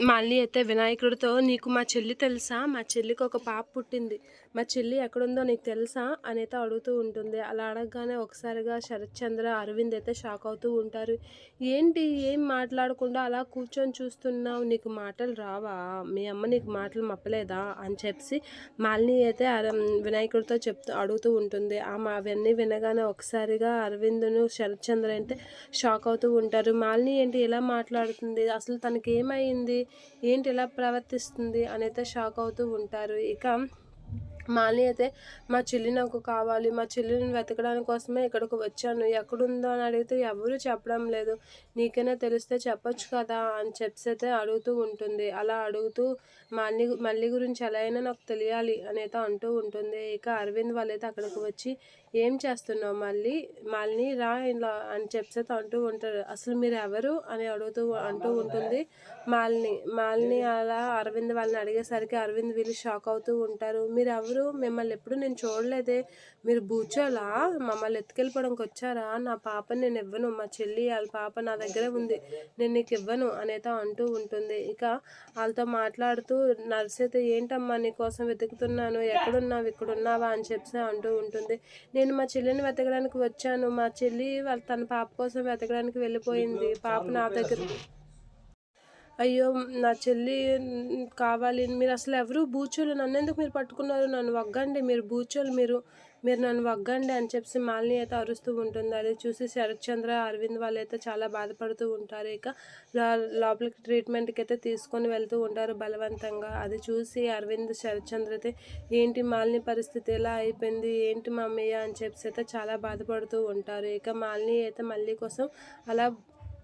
మళ్ళీ అయితే వినాయకుడితో నీకు మా చెల్లి తెలుసా? మా చెల్లికి ఒక పాప పుట్టింది. మా చెల్లి ఎక్కడుందో నీకు తెలుసా? అని అయితే అడుగుతూ ఉంటుంది. అలా అడగగానే ఒకసారిగా శరత్ చంద్ర అరవింద్ అయితే షాక్ అవుతూ ఉంటారు. ఏంటి? ఏం మాట్లాడకుండా అలా కూర్చొని చూస్తున్నావు? నీకు మాటలు రావా? మీ అమ్మ నీకు మాటలు మప్పలేదా? అని చెప్పి మాలిని అయితే అర- వినాయకుడితో చెప్తూ అడుగుతూ ఉంటుంది. ఆమె అవన్నీ వినగానే ఒకసారిగా అరవింద్ను శరత్ చంద్ర అయితే షాక్ అవుతూ ఉంటారు. మాలిని ఏంటి? ఎలా మాట్లాడుతుంది? అసలు తనకి ఏమైంది? ఏంటి ఇలా ప్రవర్తిస్తుంది అని అయితే షాక్ అవుతూ ఉంటారు. ఇక మాలిని అయితే మా చెల్లి నాకు కావాలి మా చెల్లిని వెతకడానికి కోసమే ఇక్కడికి వచ్చాను. ఎక్కడుందో అని అడిగితే ఎవరు చెప్పడం లేదు. నీకైనా తెలిస్తే చెప్పొచ్చు కదా అని చెప్పి అయితే అడుగుతూ ఉంటుంది. అలా అడుగుతూ మళ్ళీ మళ్ళీ గురించి ఎలా అయినా నాకు తెలియాలి అని అంటూ ఉంటుంది. ఇక అరవింద్ వాళ్ళైతే అక్కడికి వచ్చి ఏం చేస్తున్నావు మళ్ళీ? మళ్ళీ రా ఇలా అని చెప్పేసి అయితే అంటూ ఉంటారు. అసలు మీరు ఎవరు అని అడుగుతూ అంటూ ఉంటుంది. మాలిని మాలిని అలా అరవింద్ వాళ్ళని అడిగేసరికి అరవింద్ వీళ్ళు షాక్ అవుతూ ఉంటారు. మీరు ఎవరు మిమ్మల్ని ఎప్పుడు నేను చూడలేదే. మీరు బూచోలా? మమ్మల్ని ఎత్తుకెళ్ళిపోవడానికి వచ్చారా? నా పాపని నేను ఇవ్వను. మా చెల్లి వాళ్ళ పాప నా దగ్గర ఉంది. నేను నీకు ఇవ్వను అనేత అంటూ ఉంటుంది. ఇక వాళ్ళతో మాట్లాడుతూ నర్స్ అయితే ఏంటమ్మా నీ కోసం వెతుకుతున్నాను? ఎక్కడున్నావు? ఇక్కడ ఉన్నావా అని చెప్పి అంటూ ఉంటుంది. నేను మా చెల్లిని వెతకడానికి వచ్చాను. మా చెల్లి వాళ్ళ తన పాప కోసం వెతకడానికి వెళ్ళిపోయింది. పాప నా దగ్గర అయ్యో నా చెల్లి కావాలి. మీరు అసలు ఎవరు బూచోలు నన్ను ఎందుకు మీరు పట్టుకున్నారు? నన్ను వగ్గండి. మీరు బూచోలు మీరు మీరు నన్ను వగ్గండి అని చెప్పి మాలిని అయితే అరుస్తూ ఉంటుంది. అది చూసి శరత్ చంద్ర అరవింద్ వాళ్ళు అయితే చాలా బాధపడుతూ ఉంటారు. ఇక లోపలికి ట్రీట్మెంట్కి అయితే తీసుకొని వెళ్తూ ఉంటారు బలవంతంగా. అది చూసి అరవింద్ శరత్ చంద్ర అయితే ఏంటి మాలిని పరిస్థితి? ఎలా అయిపోయింది? ఏంటి మమ్మయ్య అని చెప్పి అయితే చాలా బాధపడుతూ ఉంటారు. ఇక మాలిని అయితే మళ్ళీ కోసం అలా